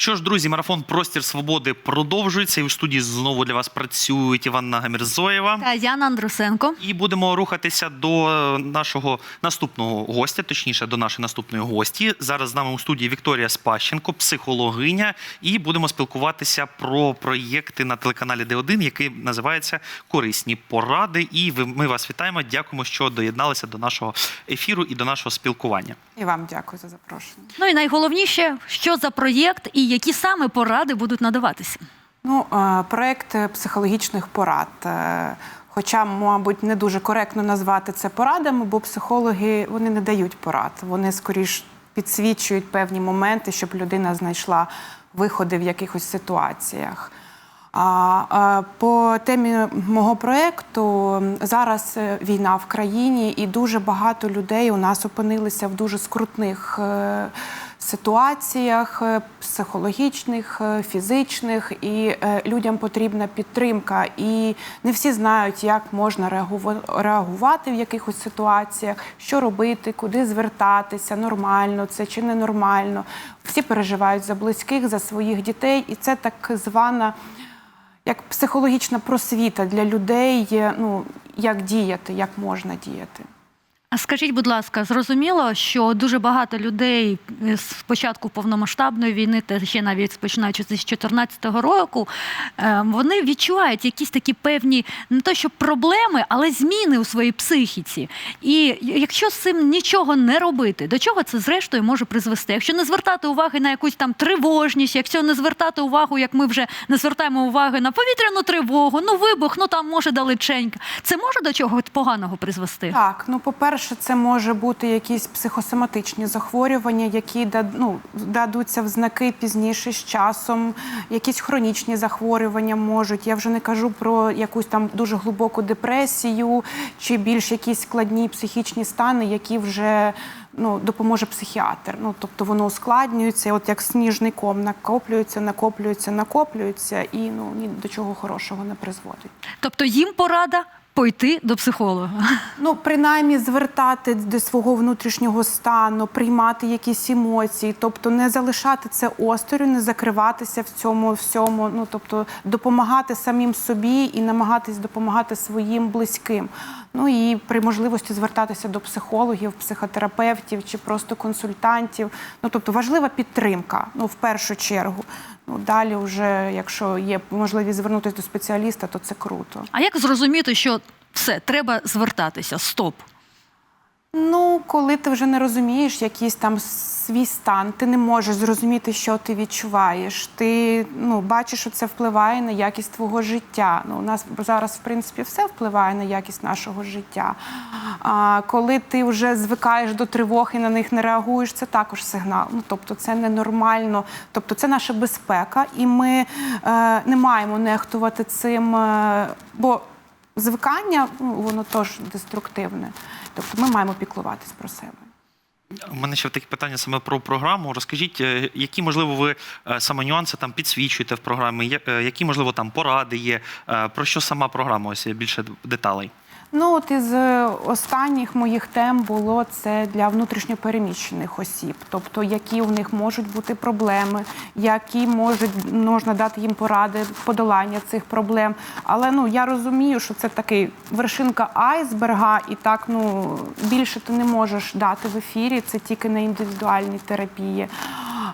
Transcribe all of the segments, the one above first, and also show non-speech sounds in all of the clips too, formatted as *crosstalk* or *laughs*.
Що ж, друзі, марафон Простір свободи продовжується. І у студії знову для вас працюють Іванна Гамірзоєва. Та Яна Андрусенко. І будемо рухатися до нашого наступного гостя, точніше, до нашої наступної гості. Зараз з нами у студії Вікторія Спащенко, психологиня, і будемо спілкуватися про проєкти на телеканалі Д1, який називається Корисні поради. І ви- ми вас вітаємо. Дякуємо, що доєдналися до нашого ефіру і до нашого спілкування. І вам дякую за запрошення. Ну і найголовніше, що за проєкт і які саме поради будуть надаватися. Ну, е, проект е, психологічних порад. Е, Хоча, мабуть, не дуже коректно назвати це порадами, бо психологи вони не дають порад. Вони скоріш підсвічують певні моменти, щоб людина знайшла виходи в якихось ситуаціях. А, а по темі мого проєкту зараз е, війна в країні, і дуже багато людей у нас опинилися в дуже скрутних е, ситуаціях е, психологічних, е, фізичних, і е, людям потрібна підтримка. І не всі знають, як можна реагувати в якихось ситуаціях, що робити, куди звертатися, нормально це чи ненормально. Всі переживають за близьких, за своїх дітей, і це так звана як психологічна просвіта для людей, ну як діяти, як можна діяти. А скажіть, будь ласка, зрозуміло, що дуже багато людей е, з початку повномасштабної війни, та ще навіть починаючи з 2014 року, е, вони відчувають якісь такі певні не то що проблеми, але зміни у своїй психіці. І якщо з цим нічого не робити, до чого це зрештою може призвести? Якщо не звертати уваги на якусь там тривожність, якщо не звертати увагу, як ми вже не звертаємо уваги на повітряну тривогу, ну вибух, ну там може далеченько, це може до чогось поганого призвести? Так, ну по-перше, це може бути якісь психосоматичні захворювання, які ну, дадуться в знаки пізніше з часом, якісь хронічні захворювання можуть. Я вже не кажу про якусь там дуже глибоку депресію чи більш якісь складні психічні стани, які вже ну, допоможе психіатр. Ну, тобто воно ускладнюється, от як сніжний ком накоплюється, накоплюється, накоплюється і ну, ні до чого хорошого не призводить. Тобто їм порада пойти до психолога. Ну, принаймні звертати до свого внутрішнього стану, приймати якісь емоції, тобто не залишати це осторонь, не закриватися в цьому всьому. Ну тобто допомагати самим собі і намагатись допомагати своїм близьким. Ну і при можливості звертатися до психологів, психотерапевтів чи просто консультантів. Ну тобто важлива підтримка, ну в першу чергу. Ну далі, вже якщо є можливість звернутися до спеціаліста, то це круто. А як зрозуміти, що все, треба звертатися? Стоп. Ну, коли ти вже не розумієш якийсь там свій стан, ти не можеш зрозуміти, що ти відчуваєш. Ти ну, бачиш, що це впливає на якість твого життя. Ну, у нас зараз, в принципі, все впливає на якість нашого життя. А коли ти вже звикаєш до тривог і на них не реагуєш, це також сигнал. Ну, тобто, це ненормально. Тобто, це наша безпека, і ми е, не маємо нехтувати цим, е, бо звикання ну, воно теж деструктивне. Тобто ми маємо піклуватись про себе. У мене ще таке питання саме про програму. Розкажіть, е, які можливо ви е, саме нюанси там підсвічуєте в програмі? Е, Які можливо там поради є? Про що сама програма? Ось більше деталей. Ну, от із е, останніх моїх тем було це для внутрішньопереміщених осіб, тобто які у них можуть бути проблеми, які можуть можна дати їм поради подолання цих проблем. Але ну я розумію, що це такий вершинка айсберга, і так ну більше ти не можеш дати в ефірі. Це тільки на індивідуальній терапії.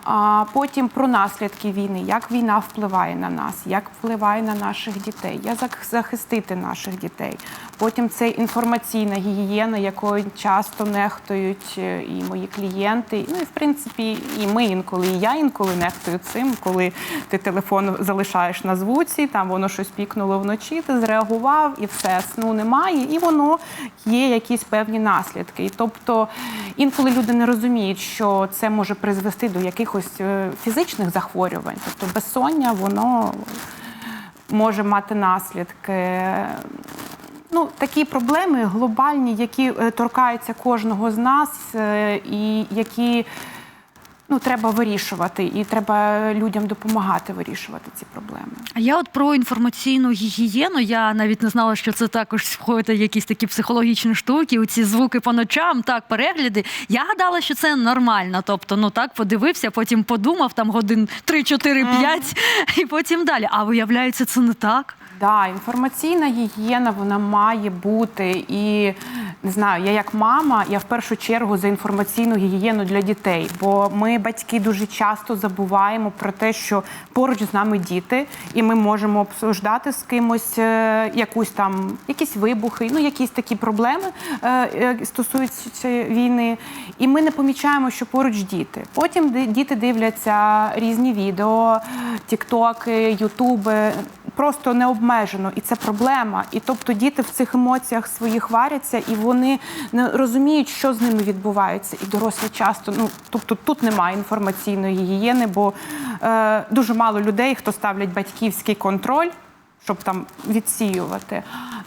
А потім про наслідки війни, як війна впливає на нас, як впливає на наших дітей, як захистити наших дітей. Потім це інформаційна гігієна, якою часто нехтують е, і мої клієнти. Ну і в принципі, і ми інколи, і я інколи нехтую цим, коли ти телефон залишаєш на звуці, там воно щось пікнуло вночі, ти зреагував і все, сну немає, і воно є якісь певні наслідки. Тобто інколи люди не розуміють, що це може призвести до якихось е, фізичних захворювань. Тобто безсоння, воно може мати наслідки. Ну, такі проблеми глобальні, які е, торкаються кожного з нас, е, і які ну треба вирішувати, і треба людям допомагати вирішувати ці проблеми. А я от про інформаційну гігієну. Я навіть не знала, що це також входить якісь такі психологічні штуки. У ці звуки по ночам, так, перегляди. Я гадала, що це нормально. Тобто, ну так подивився, потім подумав там годин 3, 4, 5, і потім далі. А виявляється, це не так. Да, інформаційна гігієна вона має бути. І не знаю, я як мама, я в першу чергу за інформаційну гігієну для дітей. Бо ми, батьки, дуже часто забуваємо про те, що поруч з нами діти, і ми можемо обсуждати з кимось е, якусь там якісь вибухи, ну якісь такі проблеми е, е, стосуються війни. І ми не помічаємо, що поруч діти. Потім діти дивляться різні відео, тіктоки, ютуби. Просто не обмежено, і це проблема. І тобто діти в цих емоціях своїх варяться, і вони не розуміють, що з ними відбувається. І дорослі часто, ну тобто тут немає інформаційної гігієни, бо е, дуже мало людей, хто ставлять батьківський контроль, щоб там відсіювати.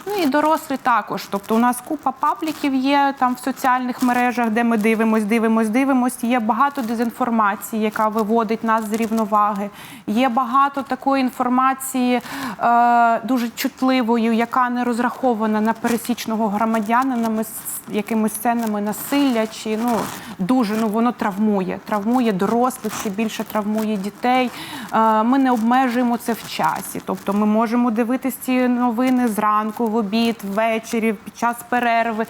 Ну і дорослі також. Тобто, у нас купа пабліків є там в соціальних мережах, де ми дивимось, дивимось, дивимось. Є багато дезінформації, яка виводить нас з рівноваги. Є багато такої інформації е, дуже чутливою, яка не розрахована на пересічного громадянина з якимись сценами насилля, чи ну дуже ну воно травмує. Травмує дорослих, ще більше травмує дітей. Ми не обмежуємо це в часі. Тобто ми можемо дивитися ці новини зранку, в обід, ввечері, під час перерви.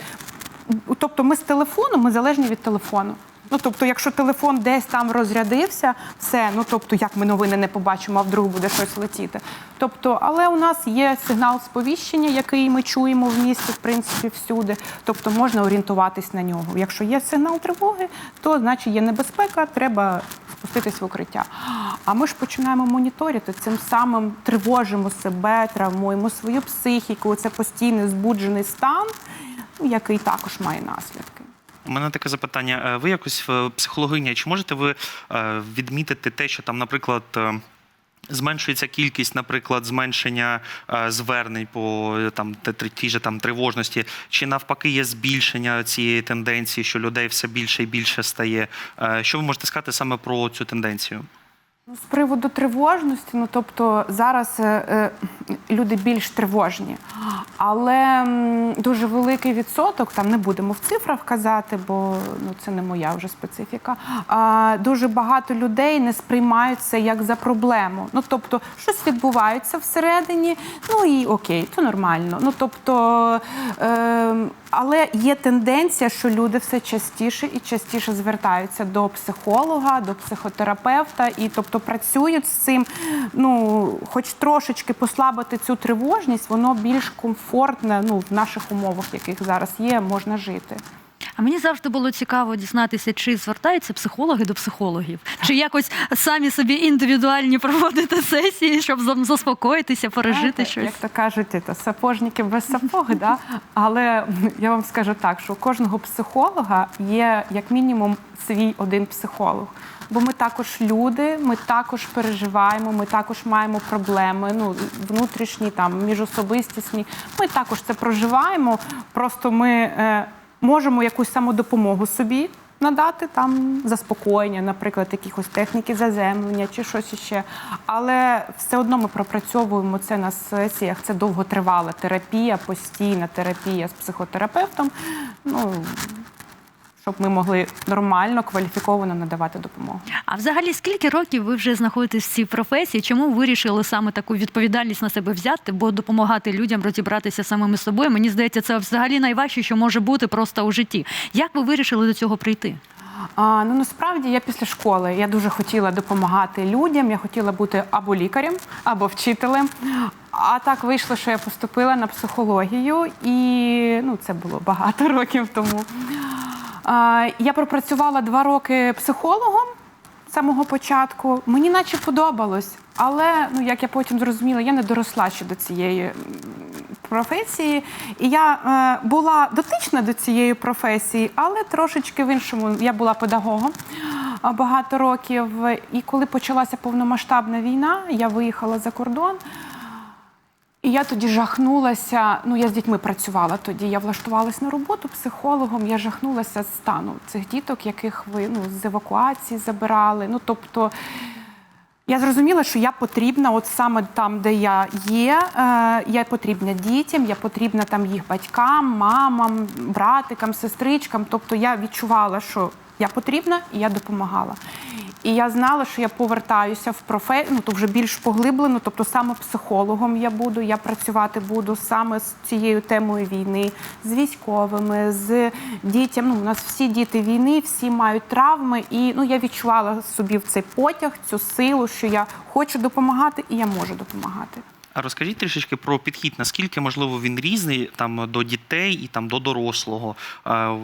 Тобто ми з телефону, ми залежні від телефону. Ну тобто, якщо телефон десь там розрядився, все, ну тобто, як ми новини не побачимо, а вдруг буде щось летіти. Тобто, але у нас є сигнал сповіщення, який ми чуємо в місті, в принципі, всюди. Тобто можна орієнтуватись на нього. Якщо є сигнал тривоги, то значить є небезпека, треба спуститись в укриття. А ми ж починаємо моніторити, цим самим тривожимо себе, травмуємо свою психіку. Це постійний збуджений стан, який також має наслідки. У мене таке запитання. Е, Ви якось психологиня, чи можете ви е, відмітити те, що там, наприклад, е, зменшується кількість, наприклад, зменшення е, звернень по е, там тій же там тривожності, чи навпаки є збільшення цієї тенденції, що людей все більше і більше стає? Е, Що ви можете сказати саме про цю тенденцію? Ну, З приводу тривожності, ну тобто зараз люди більш тривожні, але дуже великий відсоток, там не будемо в цифрах казати, бо ну це не моя вже специфіка. А, дуже багато людей не сприймають це як за проблему. Ну тобто, щось відбувається всередині, ну і окей, то нормально. Ну тобто, е, але є тенденція, що люди все частіше і частіше звертаються до психолога, до психотерапевта, і тобто працюють з цим. Ну, хоч трошечки послабити цю тривожність, воно більш комфортне ну, в наших умовах, яких зараз є, можна жити. А мені завжди було цікаво дізнатися, чи звертаються психологи до психологів, чи якось самі собі індивідуальні проводити сесії, щоб заспокоїтися, пережити Знаєте, щось. Як то кажуть, це сапожники без сапог, да? але я вам скажу так, що у кожного психолога є як мінімум свій один психолог. Бо ми також люди, ми також переживаємо, ми також маємо проблеми, ну внутрішні, там міжособистісні. Ми також це проживаємо. Просто ми е, можемо якусь самодопомогу собі надати там заспокоєння, наприклад, якихось техніки заземлення чи щось іще. Але все одно ми пропрацьовуємо це на сесіях. Це довготривала терапія, постійна терапія з психотерапевтом. Ну щоб ми могли нормально, кваліфіковано надавати допомогу. А взагалі, скільки років ви вже знаходитесь в цій професії? Чому вирішили саме таку відповідальність на себе взяти, бо допомагати людям розібратися самими собою? Мені здається, це взагалі найважче, що може бути просто у житті. Як ви вирішили до цього прийти? А, ну насправді я після школи я дуже хотіла допомагати людям. Я хотіла бути або лікарем, або вчителем. А так вийшло, що я поступила на психологію, і ну це було багато років тому. Я пропрацювала два роки психологом з самого початку. Мені наче подобалось, але ну як я потім зрозуміла, я не доросла ще до цієї професії. І я е, була дотична до цієї професії, але трошечки в іншому. Я була педагогом багато років. І коли почалася повномасштабна війна, я виїхала за кордон. І я тоді жахнулася. Ну, я з дітьми працювала тоді. Я влаштувалась на роботу психологом. Я жахнулася з стану цих діток, яких ви ну, з евакуації забирали. Ну, тобто, я зрозуміла, що я потрібна, от саме там, де я є, е, я потрібна дітям, я потрібна там їх батькам, мамам, братикам, сестричкам. Тобто я відчувала, що я потрібна і я допомагала. І я знала, що я повертаюся в професію, ну то вже більш поглиблено, тобто саме психологом я буду. Я працювати буду саме з цією темою війни, з військовими, з дітям. Ну, у нас всі діти війни, всі мають травми. І ну я відчувала собі в цей потяг, цю силу, що я хочу допомагати і я можу допомагати. Розкажіть трішечки про підхід, наскільки можливо він різний там до дітей і там до дорослого. Е,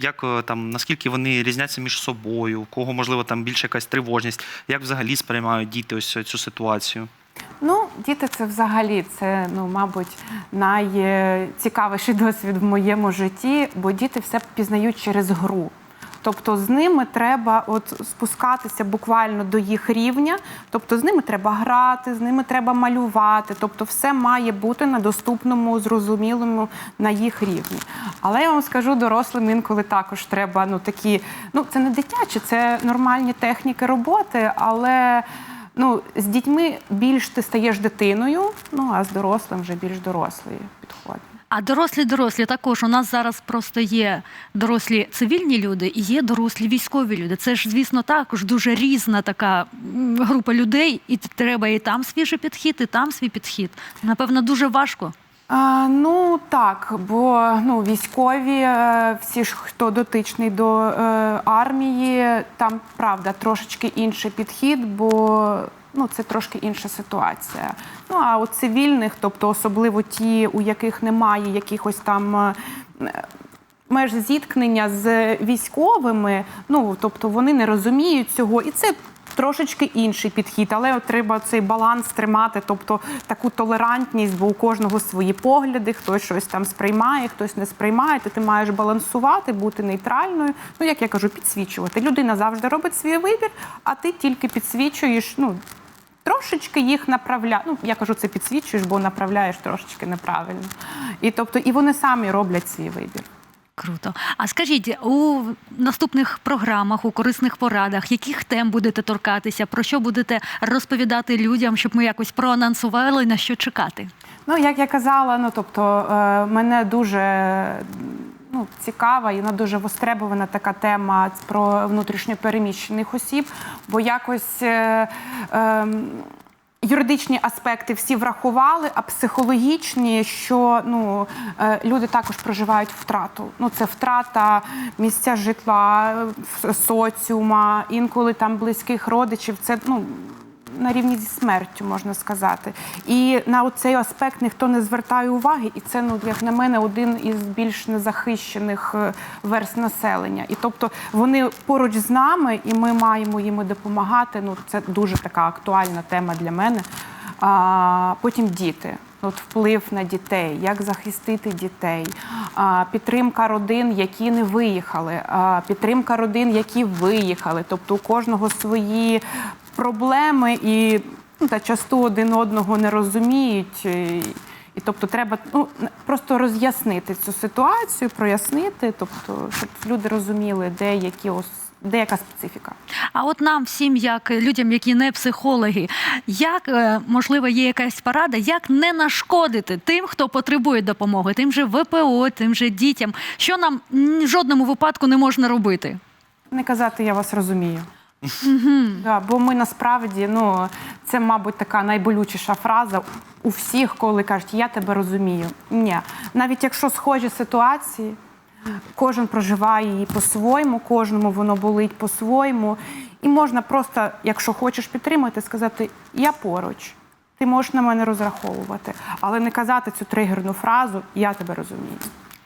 Як е, там наскільки вони різняться між собою, у кого можливо там більше якась тривожність, як взагалі сприймають діти ось цю ситуацію? Ну, діти, це взагалі це, ну, мабуть, найцікавіший *laughs* досвід в моєму житті, бо діти все пізнають через гру. Тобто з ними треба от спускатися буквально до їх рівня, тобто з ними треба грати, з ними треба малювати. Тобто, все має бути на доступному, зрозумілому на їх рівні. Але я вам скажу, дорослим інколи також треба ну такі, ну це не дитячі, це нормальні техніки роботи, але. Ну, з дітьми більш ти стаєш дитиною, ну а з дорослим вже більш дорослий підходить. А дорослі дорослі також у нас зараз просто є дорослі цивільні люди і є дорослі військові люди. Це ж, звісно, також дуже різна така група людей, і треба і там свіжий підхід, і там свій підхід. Напевно, дуже важко. А, ну так, бо ну, військові, е, всі ж, хто дотичний до е, армії, там правда трошечки інший підхід, бо ну, це трошки інша ситуація. Ну а у цивільних, тобто особливо ті, у яких немає якихось там. е, меж зіткнення з військовими, ну тобто вони не розуміють цього, і це трошечки інший підхід, але треба цей баланс тримати, тобто таку толерантність, бо у кожного свої погляди, хтось щось там сприймає, хтось не сприймає. То ти маєш балансувати, бути нейтральною. Ну як я кажу, підсвічувати. Людина завжди робить свій вибір, а ти тільки підсвічуєш. Ну трошечки їх направляєш. Ну я кажу, це підсвічуєш, бо направляєш трошечки неправильно. І тобто, і вони самі роблять свій вибір. Круто. А скажіть, у наступних програмах, у корисних порадах, яких тем будете торкатися, про що будете розповідати людям, щоб ми якось проанонсували на що чекати? Ну, як я казала, ну тобто е, мене дуже ну, цікава і вона дуже востребована така тема про внутрішньопереміщених осіб, бо якось. Е, е, Юридичні аспекти всі врахували, а психологічні, що ну е, люди також проживають втрату. Ну це втрата місця житла, соціума, інколи там близьких родичів. Це ну на рівні зі смертю, можна сказати. І на цей аспект ніхто не звертає уваги, і це, ну як на мене, один із більш незахищених е, верст населення. І тобто вони поруч з нами, і ми маємо їм допомагати. Ну це дуже така актуальна тема для мене. А, потім діти. От вплив на дітей, як захистити дітей, підтримка родин, які не виїхали, підтримка родин, які виїхали. Тобто у кожного свої проблеми і ну, та часто один одного не розуміють. І, і тобто треба ну, просто роз'яснити цю ситуацію, прояснити, тобто, щоб люди розуміли, де які ос- де яка специфіка. А от нам всім, як людям, які не психологи, як е, можливо є якась порада, як не нашкодити тим, хто потребує допомоги, тим же ВПО, тим же дітям, що нам в жодному випадку не можна робити. Не казати, я вас розумію. Да, бо ми насправді, ну це, мабуть, така найболючіша фраза у всіх, коли кажуть, я тебе розумію. Ні, навіть якщо схожі ситуації, кожен проживає її по-своєму, кожному воно болить по-своєму. І можна просто, якщо хочеш підтримати, сказати Я поруч. Ти можеш на мене розраховувати, але не казати цю тригерну фразу Я тебе розумію.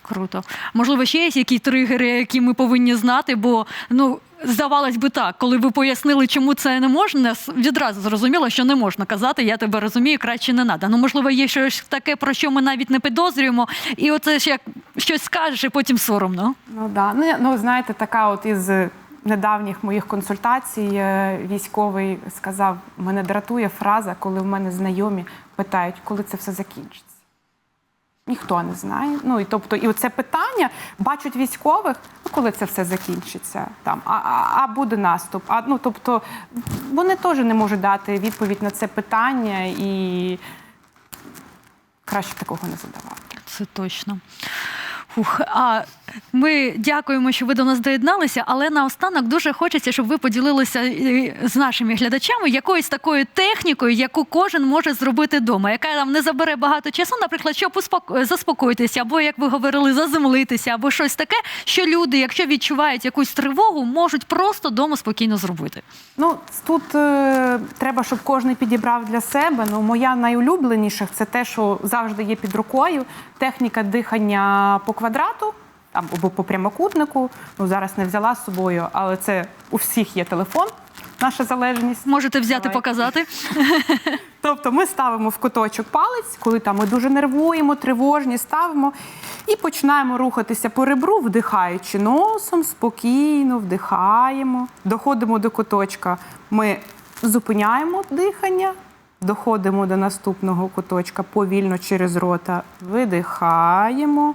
Круто. Можливо, ще є які тригери, які ми повинні знати, бо ну. Здавалось би так, коли ви пояснили, чому це не можна, відразу зрозуміло, що не можна казати, я тебе розумію, краще не треба. Ну, можливо, є щось таке, про що ми навіть не підозрюємо, і оце ж як щось скажеш, і потім соромно. Ну да. Ну, ну знаєте, така от із недавніх моїх консультацій е, військовий сказав: мене дратує фраза, коли в мене знайомі питають, коли це все закінчиться. Ніхто не знає. Ну і тобто, і оце питання бачать військових, ну коли це все закінчиться, там а, а, а буде наступ. А ну тобто вони теж не можуть дати відповідь на це питання, і краще такого не задавати. Це точно. Ух, а ми дякуємо, що ви до нас доєдналися, але наостанок дуже хочеться, щоб ви поділилися е, з нашими глядачами якоюсь такою технікою, яку кожен може зробити вдома, яка нам не забере багато часу, наприклад, щоб заспокоїтися, або як ви говорили, заземлитися, або щось таке, що люди, якщо відчувають якусь тривогу, можуть просто вдома спокійно зробити. Ну тут е, треба, щоб кожен підібрав для себе. Ну, моя найулюбленіша це те, що завжди є під рукою. Техніка дихання по квадрату або по прямокутнику. Ну зараз не взяла з собою, але це у всіх є телефон. Наша залежність. Можете взяти, Давай. показати. *laughs* Тобто ми ставимо в куточок палець, коли там ми дуже нервуємо, тривожні, ставимо і починаємо рухатися по ребру, вдихаючи носом, спокійно вдихаємо, доходимо до куточка. Ми зупиняємо дихання, доходимо до наступного куточка повільно через рота, видихаємо.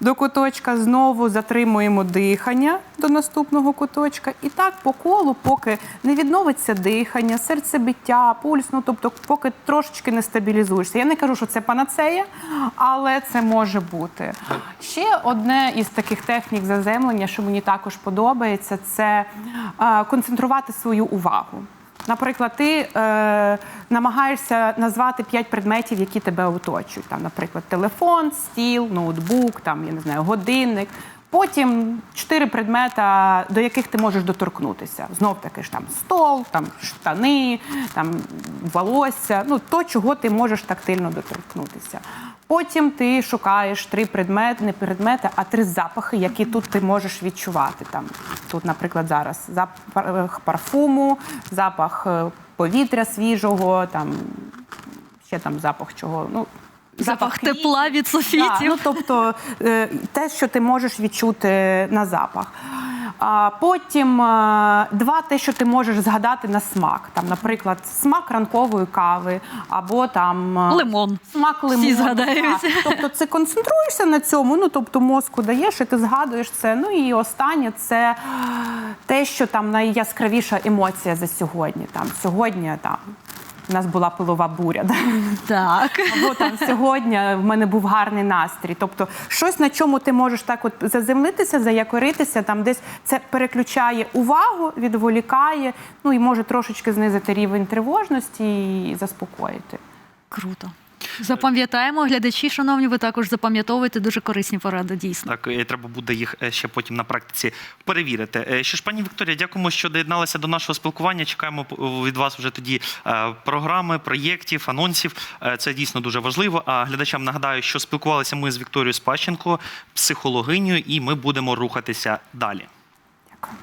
До куточка знову затримуємо дихання до наступного куточка. І так по колу, поки не відновиться дихання, серцебиття, пульс, ну тобто, поки трошечки не стабілізуєшся. Я не кажу, що це панацея, але це може бути. Ще одне із таких технік заземлення, що мені також подобається, це е, концентрувати свою увагу. Наприклад, ти е, намагаєшся назвати п'ять предметів, які тебе оточують. Там, наприклад, телефон, стіл, ноутбук, там я не знаю, годинник. Потім чотири предмета, до яких ти можеш доторкнутися. Знов таки ж там стол, там штани, там волосся. Ну то, чого ти можеш тактильно доторкнутися. Потім ти шукаєш три предмети, не предмети, а три запахи, які тут ти можеш відчувати. Там тут, наприклад, зараз запах парфуму, запах е, повітря свіжого, там ще там запах чого. Ну Запах тепла від Да, ну, тобто е, те, що ти можеш відчути на запах. А потім е, два, те, що ти можеш згадати на смак. Там, наприклад, смак ранкової кави, або там е, Лимон. смак лимону. згадають. так. Тобто це концентруєшся на цьому, ну тобто мозку даєш, і ти згадуєш це. Ну і останнє це те, що там найяскравіша емоція за сьогодні. Там сьогодні там. У нас була пилова буря. да. Так. Або там сьогодні в мене був гарний настрій. Тобто, щось на чому ти можеш так от заземлитися, заякоритися, там десь це переключає увагу, відволікає, ну і може трошечки знизити рівень тривожності і заспокоїти. Круто. Запам'ятаємо, глядачі, шановні, ви також запам'ятовуєте дуже корисні поради, дійсно. Так, і треба буде їх е, ще потім на практиці перевірити. Е, Що ж, пані Вікторія, дякуємо, що доєдналися до нашого спілкування. Чекаємо від вас вже тоді е, програми, проєктів, анонсів. Е, Це дійсно дуже важливо. А глядачам нагадаю, що спілкувалися ми з Вікторією Спащенко, психологинею, і ми будемо рухатися далі. Дякую.